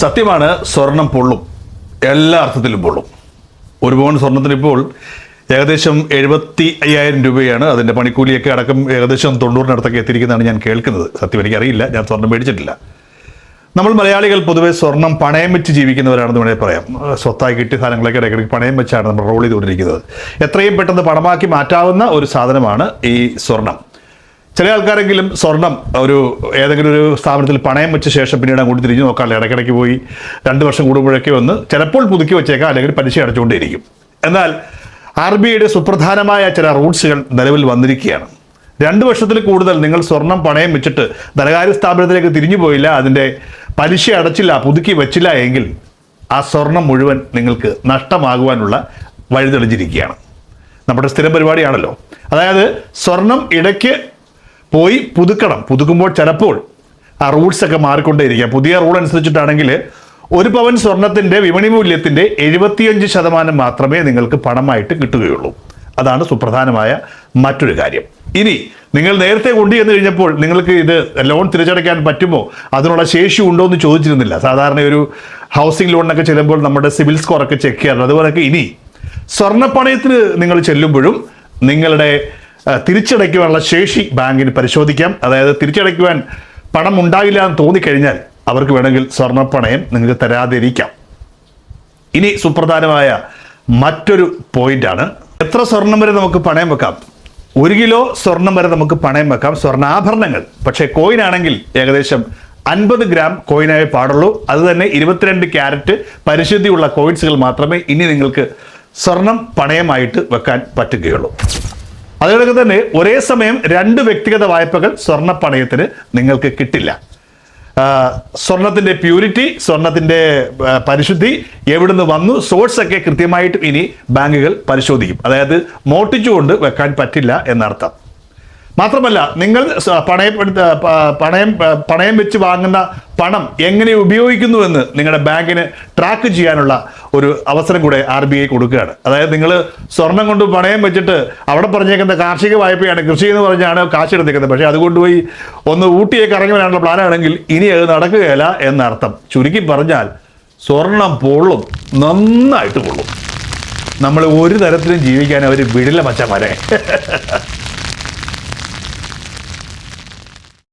സത്യമാണ് സ്വർണം പൊള്ളും. എല്ലാ അർത്ഥത്തിലും പൊള്ളും. ഒരു പവൻ സ്വർണത്തിന് ഇപ്പോൾ ഏകദേശം എഴുപത്തി അയ്യായിരം രൂപയാണ്. അതിന്റെ പണിക്കൂലിയൊക്കെ അടക്കം ഏകദേശം തൊണ്ണൂറിനടുത്തൊക്കെ എത്തിയിരിക്കുന്നതാണ് ഞാൻ കേൾക്കുന്നത്. സത്യം എനിക്കറിയില്ല. ഞാൻ സ്വർണം മേടിച്ചിട്ടില്ല. നമ്മൾ മലയാളികൾ പൊതുവേ സ്വർണം പണയം വെച്ച് ജീവിക്കുന്നവരാണെന്ന് വേണമെങ്കിൽ പറയാം. സ്വത്തായി കിട്ടിയ സാധനങ്ങളൊക്കെ ഇടയ്ക്കിടയ്ക്ക് പണയം വെച്ചാണ് നമ്മൾ റോൾ ചെയ്തുകൊണ്ടിരിക്കുന്നത്. എത്രയും പെട്ടെന്ന് പണമാക്കി മാറ്റാവുന്ന ഒരു സാധനമാണ് ഈ സ്വർണം. ചില ആൾക്കാരെങ്കിലും സ്വർണം ഒരു ഏതെങ്കിലും ഒരു സ്ഥാപനത്തിൽ പണയം വെച്ച ശേഷം പിന്നീട് അങ്ങോട്ട് തിരിഞ്ഞു നോക്കാറില്ല. ഇടയ്ക്കിടയ്ക്ക് പോയി രണ്ട് വർഷം കൂടുമ്പോഴൊക്കെ ഒന്ന് ചിലപ്പോൾ പുതുക്കി വെച്ചേക്കാം അല്ലെങ്കിൽ പലിശ അടച്ചുകൊണ്ടേയിരിക്കും. എന്നാൽ ആർ ബി ഐയുടെ സുപ്രധാനമായ ചില റൂൾസുകൾ നിലവിൽ വന്നിരിക്കുകയാണ്. രണ്ട് വർഷത്തിൽ കൂടുതൽ നിങ്ങൾ സ്വർണം പണയം വെച്ചിട്ട് ധനകാര്യ സ്ഥാപനത്തിലേക്ക് തിരിഞ്ഞു പോയില്ല അതിന്റെ പലിശ അടച്ചില്ല പുതുക്കി വെച്ചില്ല എങ്കിൽ ആ സ്വർണം മുഴുവൻ നിങ്ങൾക്ക് നഷ്ടമാകുവാനുള്ള വഴി തെളിഞ്ഞിരിക്കുകയാണ് നമ്മുടെ സ്ഥിരം പരിപാടിയാണല്ലോ. അതായത് സ്വർണം ഇടയ്ക്ക് പോയി പുതുക്കണം. പുതുക്കുമ്പോൾ ചിലപ്പോൾ ആ റൂൾസൊക്കെ മാറിക്കൊണ്ടേയിരിക്കാം. പുതിയ റൂൾ അനുസരിച്ചിട്ടാണെങ്കിൽ ഒരു പവൻ സ്വർണത്തിന്റെ വിപണി മൂല്യത്തിന്റെ എഴുപത്തിയഞ്ച് ശതമാനം മാത്രമേ നിങ്ങൾക്ക് പണമായിട്ട് കിട്ടുകയുള്ളൂ. അതാണ് സുപ്രധാനമായ മറ്റൊരു കാര്യം. ഇനി നിങ്ങൾ നേരത്തെ കൊണ്ടു ചെന്ന് കഴിഞ്ഞപ്പോൾ നിങ്ങൾക്ക് ഇത് ലോൺ തിരിച്ചടയ്ക്കാൻ പറ്റുമോ? അതിനുള്ള ശേഷി ഉണ്ടോ എന്ന് ചോദിച്ചിരുന്നില്ല. സാധാരണ ഒരു ഹൗസിംഗ് ലോണിനൊക്കെ ചെല്ലുമ്പോൾ നമ്മുടെ സിവിൽ സ്കോറൊക്കെ ചെക്ക് ചെയ്യാറുണ്ട്. അതുപോലെയൊക്കെ ഇനി സ്വർണപ്പണയത്തിന് നിങ്ങൾ ചെല്ലുമ്പോഴും നിങ്ങളുടെ തിരിച്ചടയ്ക്കുവാനുള്ള ശേഷി ബാങ്കിന് പരിശോധിക്കാം. അതായത് തിരിച്ചടയ്ക്കുവാൻ പണം ഉണ്ടാകില്ല എന്ന് തോന്നിക്കഴിഞ്ഞാൽ അവർക്ക് വേണമെങ്കിൽ സ്വർണപ്പണയം നിങ്ങൾക്ക് തരാതിരിക്കാം. ഇനി സുപ്രധാനമായ മറ്റൊരു പോയിന്റാണ്. എത്ര സ്വർണം വരെ നമുക്ക് പണയം വെക്കാം? ഒരു കിലോ സ്വർണം വരെ നമുക്ക് പണയം വെക്കാം. സ്വർണാഭരണങ്ങൾ. പക്ഷേ കോയിൻ ആണെങ്കിൽ ഏകദേശം അൻപത് ഗ്രാം കോയിനായി പാടുള്ളൂ. അതുതന്നെ ഇരുപത്തിരണ്ട് ക്യാരറ്റ് പരിശുദ്ധിയുള്ള കോയിൻസുകൾ മാത്രമേ ഇനി നിങ്ങൾക്ക് സ്വർണം പണയമായിട്ട് വെക്കാൻ പറ്റുകയുള്ളൂ. അതുകൊണ്ട് തന്നെ ഒരേ സമയം രണ്ട് വ്യക്തിഗത വായ്പകൾ സ്വർണ പണയത്തിന് നിങ്ങൾക്ക് കിട്ടില്ല. സ്വർണത്തിന്റെ പ്യൂരിറ്റി സ്വർണത്തിന്റെ പരിശുദ്ധി എവിടുന്ന് വന്നു സോഴ്സ് ഒക്കെ കൃത്യമായിട്ട് ഇനി ബാങ്കുകൾ പരിശോധിക്കും. അതായത് മോട്ടിച്ചുകൊണ്ട് വെക്കാൻ പറ്റില്ല എന്നർത്ഥം. മാത്രമല്ല നിങ്ങൾ പണയപ്പെടുത്ത പണയം പണയം വെച്ച് വാങ്ങുന്ന പണം എങ്ങനെ ഉപയോഗിക്കുന്നുവെന്ന് നിങ്ങളുടെ ബാങ്കിന് ട്രാക്ക് ചെയ്യാനുള്ള ഒരു അവസരം കൂടെ ആർ ബി ഐ കൊടുക്കുകയാണ്. അതായത് നിങ്ങൾ സ്വർണം കൊണ്ട് പണയം വെച്ചിട്ട് അവിടെ പറഞ്ഞേക്കുന്ന കാർഷിക വായ്പയാണ് കൃഷി എന്ന് പറഞ്ഞാണ് കാശ് എടുത്തേക്കുന്നത്. പക്ഷേ അതുകൊണ്ട് പോയി ഒന്ന് ഊട്ടിയേക്ക് ഇറങ്ങി വരാനുള്ള പ്ലാനാണെങ്കിൽ ഇനി അത് നടക്കുകയില്ല എന്നർത്ഥം. ചുരുക്കി പറഞ്ഞാൽ സ്വർണം പൊള്ളും നന്നായിട്ട് പൊള്ളും. നമ്മൾ ഒരു തരത്തിലും ജീവിക്കാൻ അവർ വിടില്ല മച്ചമാരെ.